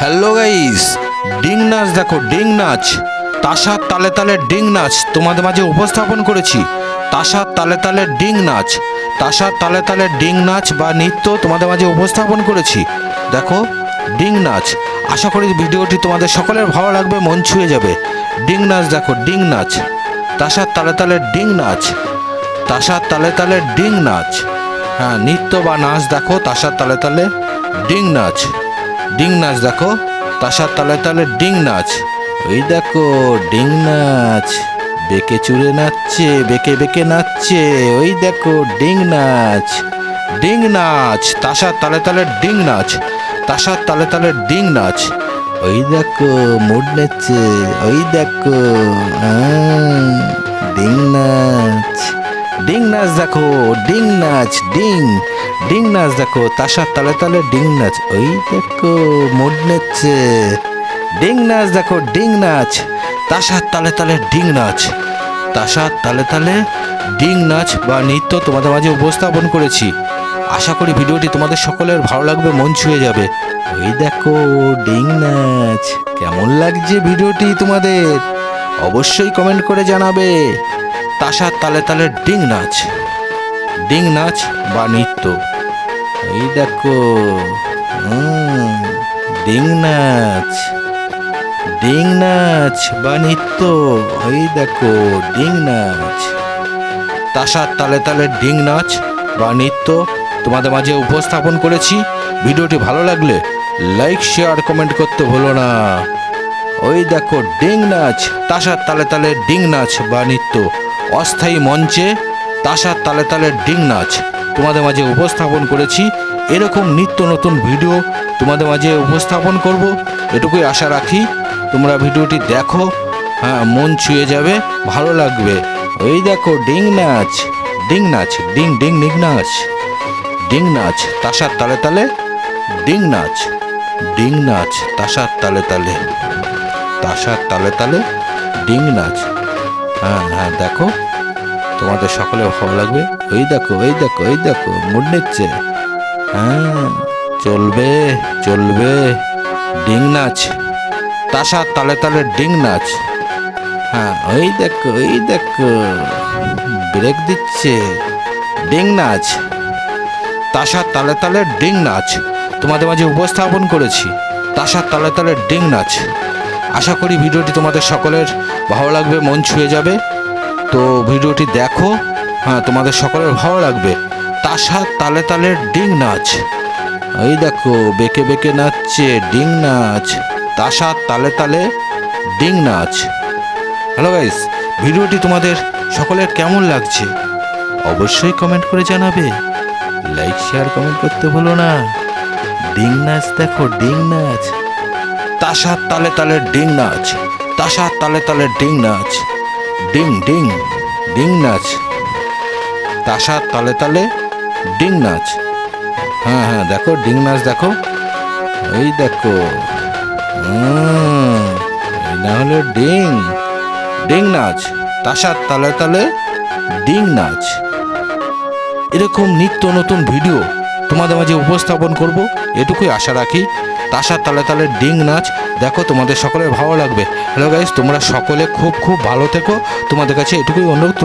Hello guys ding নাচ দেখো ding নাচ তাসার তালে তালে ডিং নাচ তোমাদের মাঝে উপস্থাপন করেছি। তাসার তালে তালে ডিং নাচ তাসার তালে তালে ডিং নাচ বা নৃত্য তোমাদের মাঝে উপস্থাপন করেছি। দেখো ডিং নাচ আশা করি ভিডিওটি তোমাদের সকলের ভালো লাগবে, মন ছুঁয়ে যাবে। ডিং নাচ দেখো ডিং নাচ তাসার তালে তালে ডিং নাচ তাসার তালে তালে ডিং নাচ হ্যাঁ নৃত্য বা নাচ, দেখো তাসার তালে তালে ডিং নাচ ডিং নাচ, দেখো। তাসার তালে তালে ডিং নাচ। ওই দেখো, ডিং নাচ। বেঁকে চুড়ে নাচছে, বেঁকে বেঁকে নাচছে। ওই দেখো, ডিং নাচ। ডিং নাচ। তাসার তালে তালে ডিং নাচ। তাসার তালে তালে ডিং নাচ। ওই দেখো, মুড নেচ্ছে। ওই দেখো ডিং নাচ দেখো, ডিং নাচ, ডিং। ডিং নাচ দেখো, তাসার তালে তালে ডিং নাচ। ওই দেখো, মুড নেচ্ছে। ডিং নাচ দেখো, ডিং নাচ। তাসার তালে তালে ডিং নাচ। তাসার তালে তালে ডিং নাচ বা নৃত্য তোমাদের মাঝে উপস্থাপন করেছি। আশা করি ভিডিওটি তোমাদের সকলের ভালো লাগবে, মন ছুঁয়ে যাবে। ওই দেখো, ডিং নাচ। কেমন লাগছে ভিডিওটি তোমাদের? অবশ্যই কমেন্ট করে জানাবে। তাসার তালে তালে ডিং নাচ। ডিং নাচ বা নৃত্য? এই দেখো ডিং নাচ ডিং নাচ বা নৃত্য ওই দেখো, ডিং নাচ। তাসার তালে তালে ডিং নাচ বা নৃত্য তোমাদের মাঝে উপস্থাপন করেছি। ভিডিওটি ভালো লাগলে লাইক, শেয়ার, কমেন্ট করতে ভুলো না। ওই দেখো, ডিং নাচ তাসার তালে তালে ডিং নাচ বা নৃত্য। অস্থায়ী মঞ্চে তাসার তালে তালে ডিং নাচ। তোমাদের মাঝে উপস্থাপন করেছি। এরকম নিত্য নতুন ভিডিও তোমাদের মাঝে উপস্থাপন করব। এটুকুই আশা রাখি। তোমরা ভিডিওটি দেখো। হ্যাঁ মন ছুঁয়ে যাবে। ভালো লাগবে। ওই দেখো, ডিং নাচ। ডিং নাচ। ডিং ডিং ডিং নাচ। ডিং নাচ। তাসার তালে তালে ডিং নাচ। ডিং নাচ। তাসার তালে তালে। তাসার তালে তালে ডিং নাচ। হ্যাঁ হ্যাঁ দেখো। তোমাদের সকলে ভালো লাগবে? ওই দেখো ওই দেখো ওই দেখো, মুড নিচ্ছে। হ্যাঁ চলবে চলবে। ডিং নাচ। তাসার তালে তালে ডিং নাচ। হ্যাঁ ওই দেখো ওই দেখো। ব্রেক দিচ্ছে। ডিং নাচ। তাসার তালে তালে ডিং নাচ। তোমাদের মাঝে উপস্থাপন করেছি। তাসার তালে তালে ডিং নাচ। আশা করি ভিডিওটি তোমাদের সকলের ভালো লাগবে, মন ছুঁয়ে যাবে। তো ভিডিওটি দেখো। হ্যাঁ তোমাদের সকলের ভালো লাগবে। তাসার তালে তালে ডিং নাচ। এই দেখো, বেঁকে বেঁকে নাচছে ডিং নাচ। তাসার তালে তালে ডিং নাচ। হ্যালো গাইস ভিডিওটি তোমাদের সকলের কেমন লাগছে? অবশ্যই কমেন্ট করে জানাবে। লাইক শেয়ার কমেন্ট করতে ভুলো না। ডিং নাচ দেখো, ডিং নাচ। তাসার তালে তালে ডিং নাচ। তাসার তালে তালে ডিং নাচ। ডিং ডিং ডিং নাচ। তাসার তালে তালে ডিং নাচ। হ্যাঁ হ্যাঁ দেখো, ডিং নাচ দেখো। ওই দেখো। না হলে ডিং ডিং নাচ। তাসার তালে তালে ডিং নাচ। এরকম নিত্য নতুন ভিডিও তোমাদের মাঝে উপস্থাপন করব, এটুকুই আশা রাখি। তাসার তালে তালে ডিং নাচ। দেখো, তোমাদের সকলের ভালো লাগবে। হ্যালো গাইজ তোমরা সকলে খুব খুব ভালো থেকো। তোমাদের কাছে এটুকুই অনুরোধ